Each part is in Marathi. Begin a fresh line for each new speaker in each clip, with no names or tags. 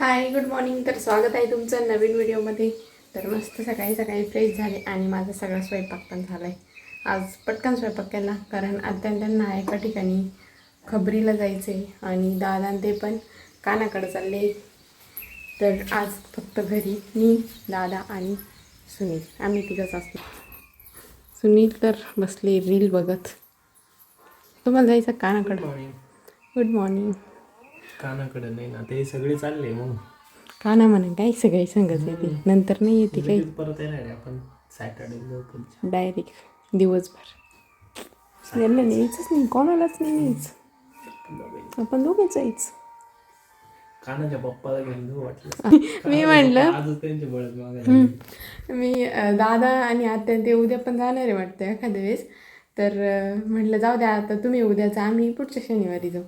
हाय गुड मॉर्निंग तर स्वागत आहे तुमचं नवीन व्हिडिओमध्ये. तर मस्त सकाळी सकाळी फ्रेश झाले आणि माझा सगळा स्वयंपाक पण झाला आहे आज पटकन स्वयंपाक केला कारण आत्यान त्यांना एका ठिकाणी खबरीला जायचे आणि दादा ते पण कानाकडे चालले. तर आज फक्त घरी मी दादा आणि सुनील. आम्ही तिघंच असतो. सुनील तर बसले रील बघत. तुम्हाला जायचं कानाकडं? गुड मॉर्निंग
कानाकडे नाही ना ते सगळे चालले मग.
काना म्हणा काय सगळी संगत येते? नंतर नाही येते काही.
लगेच परत येणार आहे आपण सॅटर्डे जाऊ
डायरेक्ट दिवसभर. यांना न्यायचंच नाही कोणालाच नाही न्यायचं. आपण दोघेच जायचं
कानाच्या पप्पाला घेऊन जाऊ वाटलं.
मी म्हणलं
आजच त्यांचे बळत मागायला
मी अं, दादा आणि आत्या ते उद्या पण जाणार आहे वाटतं एखाद्या वेळेस. तर अं, म्हटलं जाऊ द्या आता तुम्ही उद्याचा आम्ही पुढच्या शनिवारी जाऊ.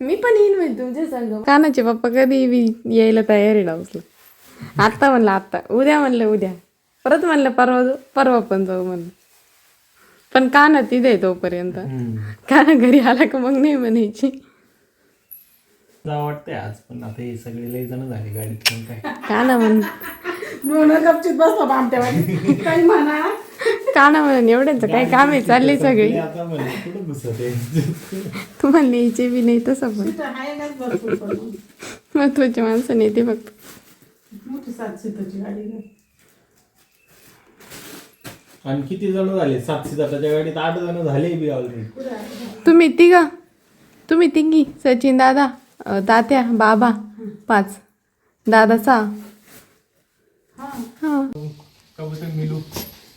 मी पण येईन म्हणजे तुमच्या संग. कानाचे पप्पा कधी बी यायला तयार डाऊसला आत्ता म्हणलं आत्ता. उद्या म्हणलं उद्या. परत म्हणलं परवा जाऊ परवा पण जाऊ म्हणलं. पण काना तिथे आहे तोपर्यंत. काना घरी आला का मग नाही म्हणायची.
जा वाटतंय आज पण आता हे सगळे लय जण झाले गाडीत पण काय?
काना म्हण
गपचित बसला बामट्यावानी काही म्हणा.
काना म्हणून एवढ्यांचं काय काम आहे चालले सगळे. तुम्हाला न्यायचे बी नाही तसं पण. महत्त्वाचे माणसं फक्त.
सीटाची गाडी आहे.
आणि किती जण झाले? सातशे गाडीत आठ जण झाले बी ऑलरेडी
तुम्ही तिघा. तुम्ही तिघी सचिन दादा अं, तात्या बाबा पाच. दादा सहा. हा.
कबूतर मिलू.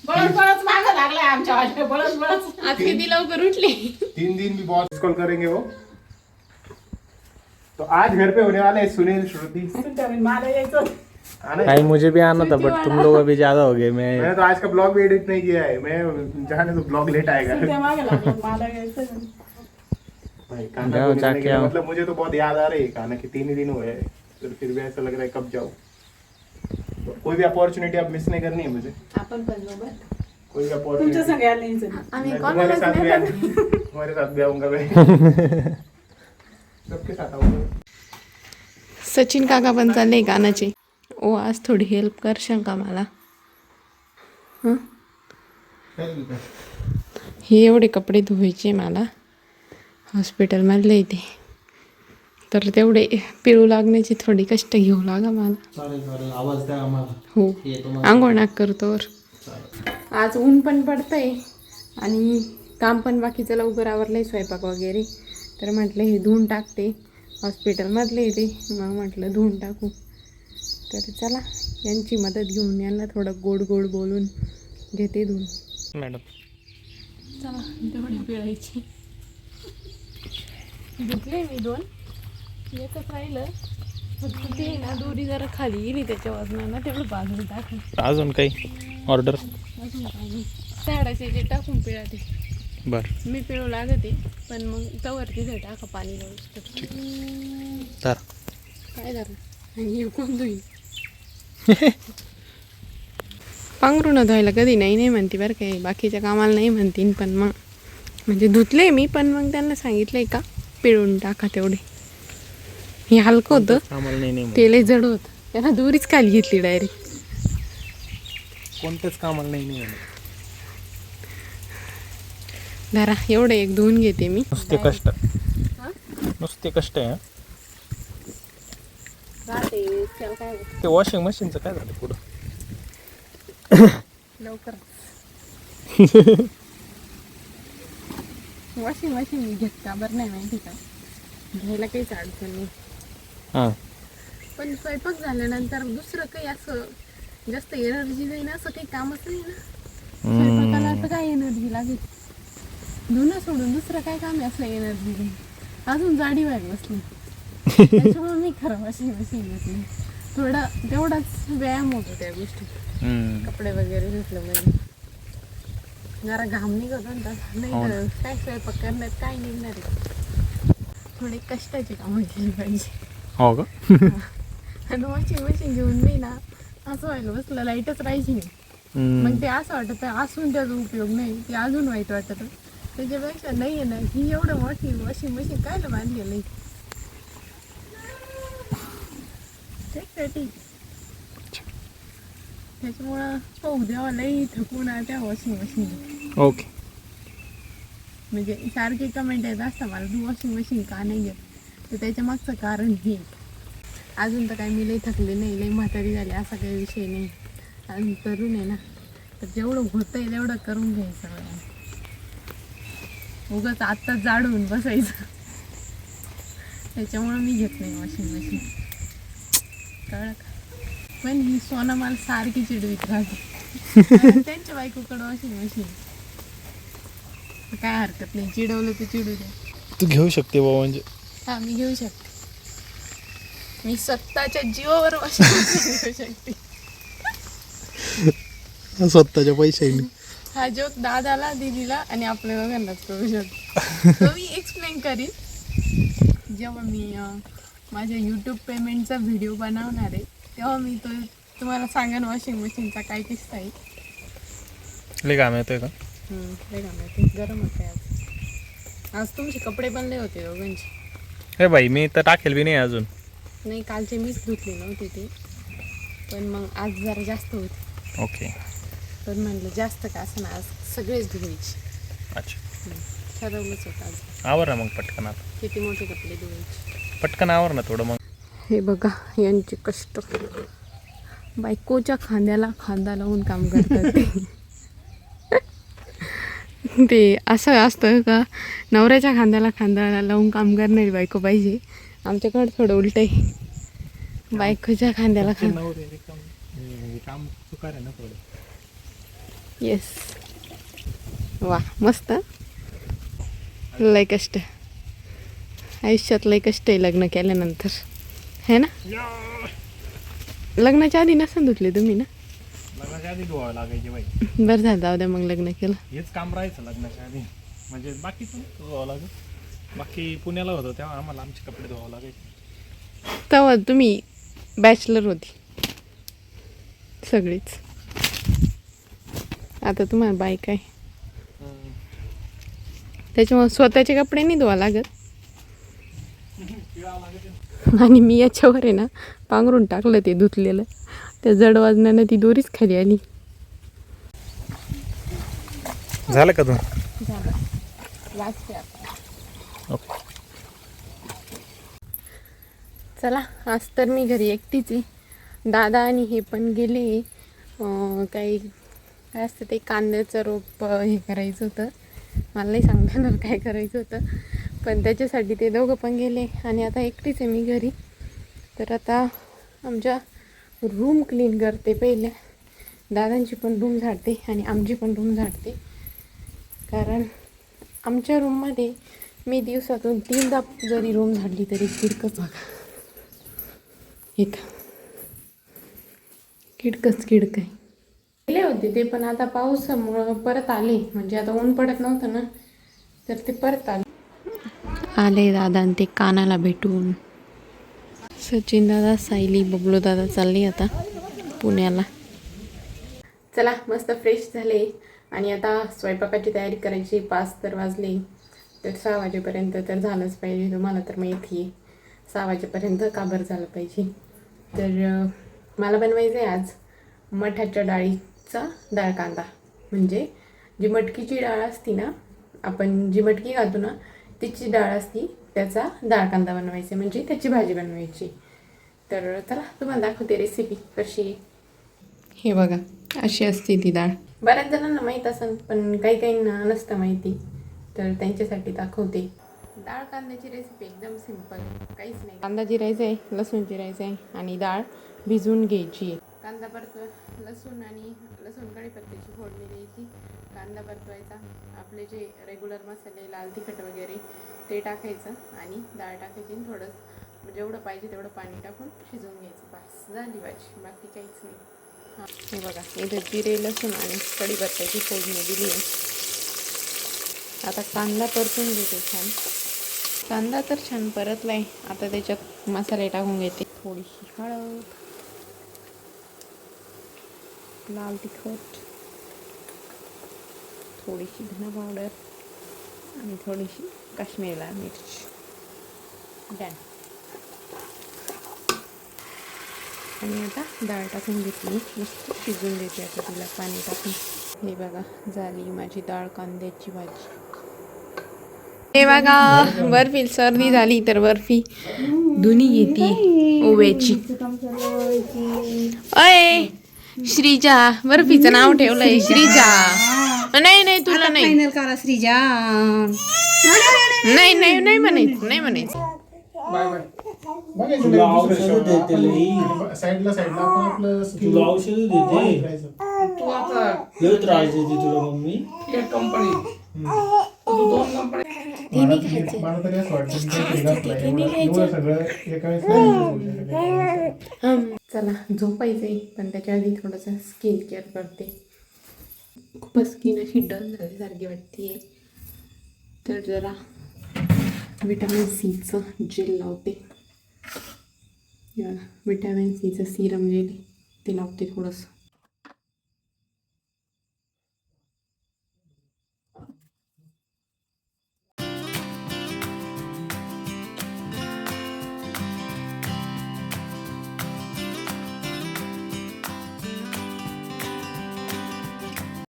बळच बळच मागं लागलाय आमच्या वाटे बळच बळच
आज किती लवकर उठले?
तीन दिन भी बहुत कॉल करेंगे वो. तो आज घर पे होने वाले हैं सुनील श्रुति.
मला यायचं
आना है?
भाई मुझे भी आना था बट तुम लोग अभी ज़्यादा हो गए मैं
मैंने तो आज का ब्लॉग भी एडिट नहीं किया है मैं जाने तो ब्लॉग लेट आएगा।
त्या मागे लागलं मला यायचं
भाई
जाओ,
को
जाके
के लिए,
आओ।
मतलब मुझे तो बहुत याद आ रही है कान्हा के तीन ही दिन हुए हैं तो फिर भी ऐसा लग रहा है कब जाऊँ। तो कोई भी अपॉर्चुनिटी अब मिस नहीं करनी है मुझे।
आपण पण सोबत
कोई भी
तुमच्या
अपॉर्चुनिटी
संग यायला यायचं
आम्ही
मैं तुम्हारे साथ भी
नाही
आ- तुम्हारे साथ भी आऊंगा मैं सबके साथ आऊंगा।
सचिन काका पण चालले कानाचे ओ आज थोडी हेल्प करशाल का मला. हं? हे एवढे कपडे धुवायचे मला. हॉस्पिटलमधले इथे तर तेवढे पिळू लागण्याची थोडी कष्ट घेऊ लागा मला.
आवाज द्या
हो.
येतो
आंघोळ नाक करतोवर आज ऊन पण पडतंय आणि काम पण बाकीचं लवकर आवरलंय स्वयंपाक वगैरे. तर म्हटलं हे धुवून टाकते. हॉस्पिटलमधले ते. मग म्हटलं धुवून टाकू. तर चला यांची मदत घेऊन यांना थोडं गोड गोड बोलून घेते धुवून.
मॅडम.
चला तेवढी पिळायची. धुतले मी दोन. एकच राहिलं. फक्त ते ना दोरी जरा खाली त्याच्या वजनानं तेवढं बाजूला
अजून काही ऑर्डर
अजून काय नाही. झाडाचे जे टाकून पिळा ते
बर.
मी पिळू लागते पण मग तवर तिथे टाका पाणी
तर
काय झालं आणि हे कोण धुईल पांघरून धुवायला कधी नाही नाही म्हणते बरं काय बाकीच्या कामाला नाही म्हणतीन पण मग. म्हणजे धुतले मी पण मग त्यांना सांगितलंय का? पिळून टाका तेवढे. हे हलकं होतं.
आम्हाला नाही नाही
ते लय जड होतं. त्यांना दोरीच खाली घेतली डायरेक्ट
कोणत्याच कामाला नाही नाही
धरा एवढं एक धुवून घेते मी.
नुसते कष्ट. नुसते कष्ट आहे.
काय
ते वॉशिंग मशीनचं काय झालं पुढं?
लवकर. वॉशिंग मशीन मी घेत का बरं नाही माहिती का. घ्यायला काहीच अडचण नाही.
हां.
पण स्वयंपाक झाल्यानंतर दुसरं काही असं जास्त एनर्जी नाही ना असं काही कामच नाही ना. स्वयंपाकाला असं काय एनर्जी लागेल? धुणं सोडून दुसरं काय काम आहे असलं एनर्जी नाही अजून जाडी व्हायला बसली. त्याच्यामुळे मी खरं वॉशिंग मशीन घेतली. थोडा तेवढाच व्यायाम होतो त्या गोष्टीत कपडे वगैरे धुतलं म्हणजे. जरा घाम निघत होता नाही तर काय स्वयंपाक करण्यात काय निघणार आहे? थोडे कष्टाची कामं केली पाहिजे.
हो का?
वॉशिंग मशीन घेऊन मी ना असं व्हायला बसलं लाईटच राहायची नाही. मग ते असं वाटत असून त्याचा उपयोग नाही ते अजून वाईट वाटत. त्याच्यापेक्षा नाही आहे ना ही एवढं मोठी वॉशिंग मशीन काय बांधलेलं आहे? त्यासाठी त्याच्यामुळं पाहू द्यावा लई थकून त्या वॉशिंग मशीन
ओके.
म्हणजे सारखे कमेंट येत असतं मला तू वॉशिंग मशीन का नाही घेत? तर त्याच्या मागचं कारण हे. अजून तर काही मी लई थकले नाही लई म्हातारी झाली असा काही विषय नाही. अजून तरुण आहे ना तर जेवढं होतंय तेवढं करून घ्यायचं उगाच आत्ता जाडून बसायचं. त्याच्यामुळं मी घेत नाही वॉशिंग मशीन कळलं का? पण ही सोनं मला सारखी चिडवीत राहते. त्यांच्या बायकोकडं वॉशिंग मशीन काय हरकत नाही चिडवलं तर चिडू दे.
तू घेऊ शकते बाबा म्हणजे.
हा मी घेऊ शकते. मी स्वतःच्या जीवावर घेऊ शकते.
स्वतःच्या पैशाने.
हा जोक दादाला दिदीला आणि आपल्या दोघांनाच करू शकतो. तो मी एक्सप्लेन करीन. जेव्हा मी माझ्या यूट्यूब पेमेंटचा व्हिडिओ बनवणार आहे तेव्हा मी तो तुम्हाला सांगेन वॉशिंग मशीनचा काय किस्सा आहे.
लय काम येतोय का?
हम्म, लय घाम येते. गरम होते आज. आज तुमचे कपडे बनले होते दोघांचे.
हे बाई मी तर टाकेल बी नाही अजून.
नाही कालचे मीच धुतले नव्हते ते. पण मग आज जरा जास्त होते.
ओके.
पण म्हणलं जास्त का असं ना आज सगळेच धुवायचे.
अच्छा.
ठरवलंच होतं आज.
आवर ना मग पटकन आता.
किती मोठे कपडे धुवायचे.
पटकन आवर ना थोडं मग.
हे बघा यांचे कष्ट. बायकोच्या खांद्याला खांदा लावून काम करतात ते. ते असं असतं का नवऱ्याच्या खांद्याला खांदा लावून काम करणारी बायको पाहिजे. आमच्याकडं थोडं उलट आहे. बायकोच्या खांद्याला खांदा येस वा मस्त. लय कष्ट. आयुष्यात लय कष्ट आहे लग्न केल्यानंतर. है ना? लग्नाच्या आधी नसन धुतले तुम्ही ना?
लग्नाच्या आधी धुवावं लागायचे बाई.
बरं झालं जाऊ द्या मग लग्न केलं.
हेच काम राहायचं लग्नाच्या आधी. म्हणजे बाकीचं नव्हतं धुवावं लागत बाकी पुण्याला होतो तेव्हा आम्हाला आमचे कपडे धुवावं लागायचे.
तेव्हा तुम्ही बॅचलर होती. सगळीच. आता तुम्हाला बाईक आहे. त्याच्यामुळे स्वतःचे कपडे नाही धुवा लागत. आणि मी याच्यावर आहे ना पांघरून टाकलं ते धुतलेलं. त्या जड वाजण्यानं ती दोरीच खाली आली.
झालं का तू
चला आज तर मी घरी एकटीच आहे. दादा आणि हे पण गेले. अं, काही काय असतं ते कांद्याचं रोप हे करायचं होतं. मला नाही सांगता काय करायचं होतं. पण त्याच्यासाठी ते दोघं पण गेले आणि आता एकटीच आहे मी घरी. तर आता आमच्या रूम क्लीन करते पहिले. दादांची पण रूम झाडते आणि आमची पण रूम झाडते. कारण आमच्या रूममध्ये मी दिवसातून तीनदा जरी रूम झाडली तरी किडकच बघा. एक किडकच किडक आहे. गेले होते ते पण आता पावसामुळं परत आले. म्हणजे आता ऊन पडत नव्हतं ना तर ते परत आले. आले दादा ते कानाला भेटून. सचिन दादा सायली बबलू दादा चालली आता पुण्याला. चला मस्त फ्रेश झाले. आणि आता स्वयंपाकाची तयारी करायची पाच तर वाजले. तर सहा वाजेपर्यंत तर झालंच पाहिजे तुम्हाला तर माहिती आहे. सहा वाजेपर्यंत काबर झालं पाहिजे? तर मला बनवायचं आहे आज मठाच्या डाळीचा डाळ कांदा. म्हणजे जी मटकीची डाळ असती ना आपण जी मटकी घालतो ना तिची डाळ असती त्याचा डाळ कांदा बनवायचा म्हणजे त्याची भाजी बनवायची. तर चला तुम्हाला दाखवते रेसिपी कशी हे बघा अशी असते ती डाळ. बऱ्याच जणांना माहीत असेल पण काही काहींना नसतं माहिती. तर त्यांच्यासाठी दाखवते. डाळ कांद्याची रेसिपी एकदम सिंपल काहीच नाही. कांदा जिरायचा आहे लसूण जिरायचं आहे आणि डाळ भिजवून घ्यायची आहे. कांदा परतव लसूण आणि लसूण कढीपत्त्याची फोडणी द्यायची. कांदा परतवायचा. आपले जे रेग्युलर मसाले लाल तिखट वगैरे ते टाकायचं आणि डाळ टाकायची आणि थोडं म्हणजे जेवढं पाहिजे तेवढं पाणी टाकून शिजवून घ्यायचं. बस झाली भाजी. बाकी काहीच नाही. हां. हे बघा इथे जिरे लसूण आणि कढीपत्त्याची फोडणी दिली आहे. आता कांदा परतून घेते छान. कांदा तर छान परतलाय. आता त्याच्यात मसाले टाकून घेते. थोडीशी हळद. लाल तिखट थोडीशी धना पावडर आणि थोडीशी काश्मीरी लाल मिरची. डन आणि आता डाळ टाकून घेतली. मस्त शिजून देते आता तिला पाणी टाकून. हे बघा झाली माझी डाळ कांद्याची भाजी. हे बघा बर्फी सर्दी झाली तर बर्फी. धुनी घेते ओव्याची. अय! श्रीजा बर्फीचं नाव ठेवलंय श्रीजा. नाही नाही तुला नाही.
फायनल करा श्रीजा.
नाही नाही नाही म्हणायचं नाही म्हणायचं.
तुला औषध देते लई.
साईडला साईडला आपण आपलं
तुला औषध देते.
करायचं.
तू आता
लय त्रास देते तुला मम्मी.
एक कंपनी तू दोन कंपनी
मला तरी असं वाटतं की काहीतरी घातलंय. एवढं- एवढं सगळं एका वेळेस नाही होऊ शकत.
चला झोपायचंय पण त्याच्या आधी थोडंसं स्किन केअर करते. खूपच स्किन अशी डल झाल्यासारखी वाटते तर जरा विटॅमिन सीचं जेल लावते. विटॅमिन सीचं सिरम जेल ते लावते थोडंसं.